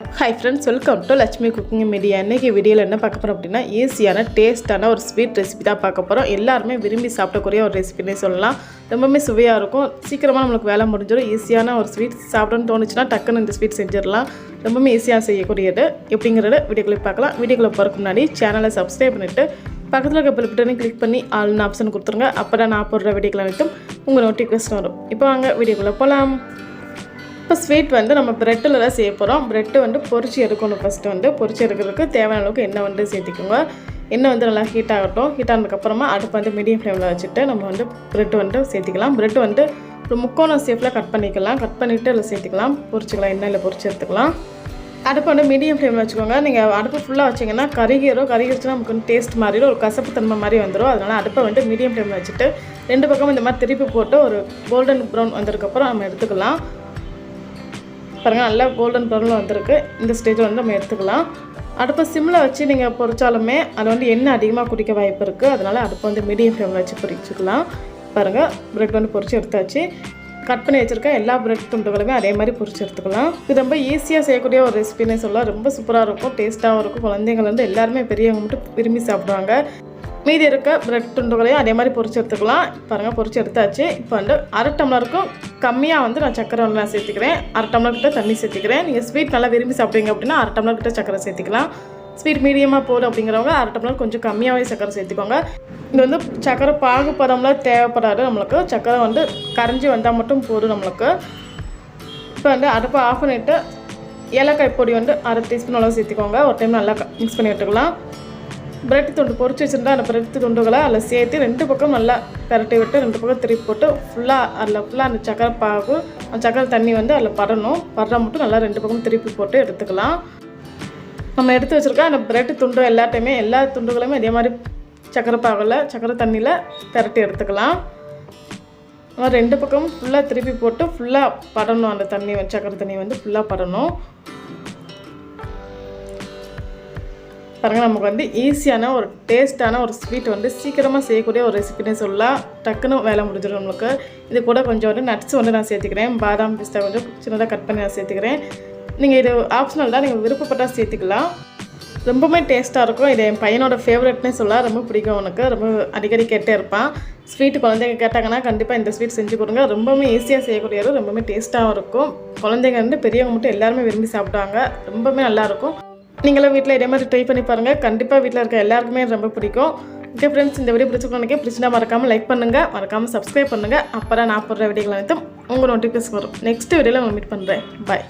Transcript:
Hi friends welcome to Lakshmi cooking media இன்றைக்கி வீடியோவில் என்ன பார்க்க போகிறோம் அப்படின்னா ஈஸியான டேஸ்ட்டான ஒரு ஸ்வீட் ரெசிபி தான் பார்க்க போகிறோம் எல்லாருமே விரும்பி சாப்பிடக்கூடிய ஒரு ரெசிபினே சொல்லலாம். ரொம்பவுமே சுவையாக இருக்கும். சீக்கிரமாக நம்மளுக்கு வேலை முடிஞ்சிடும். ஈஸியான ஒரு ஸ்வீட் சாப்பிடணும்னு தோணுச்சுன்னா டக்குன்னு இந்த ஸ்வீட் செஞ்சிடலாம். ரொம்பவுமே ஈஸியாக செய்யக்கூடியது. எப்படிங்கிறத வீடியோக்குள்ளே பார்க்கலாம். வீடியோக்குள்ளே போகிறக்கு முன்னாடி சேனலை சப்ஸ்கிரைப் பண்ணிவிட்டு பக்கத்தில் இருக்க பெல் பட்டனை கிளிக் பண்ணி ஆள்னு ஆப்ஷன் கொடுத்துருங்க. அப்போ தான் நான் போடுற வீடியோக்கள் அனைத்தும் உங்கள் நோட்டிஃபிகேஷன் வரும். இப்போ வாங்க வீடியோக்குள்ளே போகலாம் இப்போ ஸ்வீட் வந்து நம்ம ப்ரெட்டில் தான் செய்ய போகிறோம் ப்ரெட்டு வந்து பொரிச்சு எடுக்கணும் ஃபஸ்ட்டு வந்து. பொரிச்சு எடுக்கிறதுக்கு தேவையான அளவுக்கு எண்ணெய் வந்து சேர்த்திக்கோங்க. எண்ணெய் வந்து நல்லா ஹீட் ஆகட்டும். ஹீட் ஆனதுக்கப்புறமா அடுப்பு வந்து மீடியம் ஃப்ளேமில் வச்சுட்டு நம்ம வந்து ப்ரெட் வந்து சேர்த்திக்கலாம். ப்ரெட் வந்து ஒரு முக்கோணம் ஷேப்பில் கட் பண்ணிக்கலாம். கட் பண்ணிவிட்டு அதில் சேர்த்திக்கலாம். பொரிச்சிக்கலாம் எண்ணெயில் பொரிச்சு எடுத்துக்கலாம். அடுப்பு வந்து மீடியம் ஃப்ளேமில் வச்சுக்கோங்க. நீங்கள் அடுப்பு ஃபுல்லாக வச்சிங்கன்னா கருகிரும் கருகிருச்சுன்னா நமக்கு வந்து டேஸ்ட் மாறிடும் ஒரு கசப்பு தன்மை மாதிரி வந்துடும் அதனால் அடுப்பை வந்து மீடியம் ஃப்ளேமில் வச்சுட்டு ரெண்டு பக்கமும் இந்த மாதிரி திருப்பி போட்டு ஒரு கோல்டன் ப்ரௌன் வந்ததுக்கப்புறம் நம்ம எடுத்துக்கலாம். பாருங்கள் நல்லா கோல்டன் ப்ரௌனில் வந்திருக்கு. இந்த ஸ்டேஜில் வந்து நம்ம எடுத்துக்கலாம். அடுப்பை சிம்மில் வச்சு நீங்கள் பொரிச்சாலுமே அது வந்து எண்ணெய் அதிகமாக குடிக்க வாய்ப்பு இருக்குது அதனால் அடுப்பை வந்து மீடியம் ஃப்ளேமில் வச்சு பொரிச்சுக்கலாம். பாருங்கள் ப்ரெட் வந்து பொறிச்சு எடுத்தாச்சு. கட் பண்ணி வச்சுருக்க எல்லா பிரெட் துண்டுகளுமே அதே மாதிரி பொரிச்சு எடுத்துக்கலாம். இது ரொம்ப ஈஸியாக செய்யக்கூடிய ஒரு ரெசிபினே சொல்லலாம். ரொம்ப சூப்பராக இருக்கும் டேஸ்ட்டாகவும் இருக்கும். குழந்தைங்கள்லேருந்து எல்லாருமே பெரியவங்க மட்டும் விரும்பி சாப்பிடுவாங்க. மீதி இருக்க பிரெட் துண்டுகளையும் அதே மாதிரி பொரிச்சு எடுத்துக்கலாம். பாருங்கள் பொறிச்சு எடுத்தாச்சு. இப்போ வந்து அரை டம்ளருக்கும் கம்மியாக வந்து நான் சக்கரை வந்து நான் சேர்த்துக்கிறேன். அரை டம்ளர் கிட்ட தண்ணி சேர்த்துக்கிறேன். நீங்கள் ஸ்வீட் நல்லா விரும்பி சாப்பிட்டீங்க அப்படின்னா அரை டம்ளர் கிட்ட சக்கரை சேர்த்துக்கலாம். ஸ்வீட் மீடியமாக போதும் அப்படிங்கிறவங்க அரை டம்ளர் கொஞ்சம் கம்மியாகவே சக்கரை சேர்த்துக்கோங்க. இது வந்து சக்கரை பாகுபதம்லாம் தேவைப்படாது நம்மளுக்கு. சக்கரை வந்து கரைஞ்சி வந்தால் மட்டும் போதும் நம்மளுக்கு. இப்போ வந்து அடுப்பை ஆஃப் பண்ணிவிட்டு ஏலக்காய் பொடி வந்து அரை டீஸ்பூன் அளவு சேர்த்துக்கோங்க. ஒரு டைம் நல்லா மிக்ஸ் பண்ணி விட்டுக்கலாம் பிரெட் துண்டு பொறிச்சு வச்சுருந்தா அந்த பிரெட் துண்டுகளை அதில் சேர்த்து ரெண்டு பக்கம் நல்லா பரட்டி விட்டு ரெண்டு பக்கம் திருப்பி போட்டு ஃபுல்லாக அதில் ஃபுல்லாக அந்த சக்கரை பாகு அந்த சக்கரை தண்ணி வந்து அதில் படணும். படுற மட்டும் நல்லா ரெண்டு பக்கம் திருப்பி போட்டு எடுத்துக்கலாம். நம்ம எடுத்து வச்சுருக்க அந்த பிரெட் துண்டு எல்லாத்தையுமே எல்லா துண்டுகளையுமே இதே மாதிரி சக்கரை பாகில் சக்கரை தண்ணியில் பரட்டி எடுத்துக்கலாம். ரெண்டு பக்கமும் ஃபுல்லாக திருப்பி போட்டு ஃபுல்லாக படணும். அந்த தண்ணி சக்கரை தண்ணி வந்து ஃபுல்லாக படணும். பாருங்கள் நமக்கு வந்து ஈஸியான ஒரு டேஸ்ட்டான ஒரு ஸ்வீட் வந்து சீக்கிரமாக செய்யக்கூடிய ஒரு ரெசிபினே சொல்லலாம். டக்குன்னு வேலை முடிஞ்சிடும் நம்மளுக்கு. இது கூட கொஞ்சம் வந்து நட்ஸ் வந்து நான் சேர்த்துக்கிறேன். பாதாம் பிஸ்தா கொஞ்சம் சின்னதாக கட் பண்ணி நான் சேர்த்துக்கிறேன். நீங்கள் இது ஆப்ஷனல் தான் நீங்கள் விருப்பப்பட்டால் சேர்த்துக்கலாம். ரொம்பவுமே டேஸ்ட்டாக இருக்கும். இது என் பையனோட ஃபேவரட்னே சொல்லலாம். ரொம்ப பிடிக்கும் அவனுக்கு. ரொம்ப அடிக்கடி கேட்டே இருப்பான். ஸ்வீட் குழந்தைங்க கேட்டாங்கன்னா கண்டிப்பாக இந்த ஸ்வீட் செஞ்சு கொடுங்க. ரொம்பவுமே ஈஸியாக செய்யக்கூடியது. ரொம்பவுமே டேஸ்ட்டாகவும் இருக்கும். குழந்தைங்க வந்து பெரியவங்க மட்டும் எல்லாருமே விரும்பி சாப்பிடுவாங்க. ரொம்பவுமே நல்லாயிருக்கும் நீங்களும் வீட்டில் இதே மாதிரி ட்ரை பண்ணி பாருங்கள் கண்டிப்பாக வீட்டில் இருக்க எல்லாருக்குமே ரொம்ப பிடிக்கும். ஓகே ஃப்ரெண்ட்ஸ் இந்த வீடியோ பிடிச்சிருக்கோம் பிடிச்சினா மறக்காமல் லைக் பண்ணுங்கள் மறக்காமல் சப்ஸ்கிரைப் பண்ணுங்கள் அப்போ தான் நான் போடுற வீடியோகள் அனைத்தும் உங்கள் நோட்டிஃபிகேஷன் வரும். நெக்ஸ்ட் வீடியோவில் நான் மீட் பண்ணுறேன் பாய்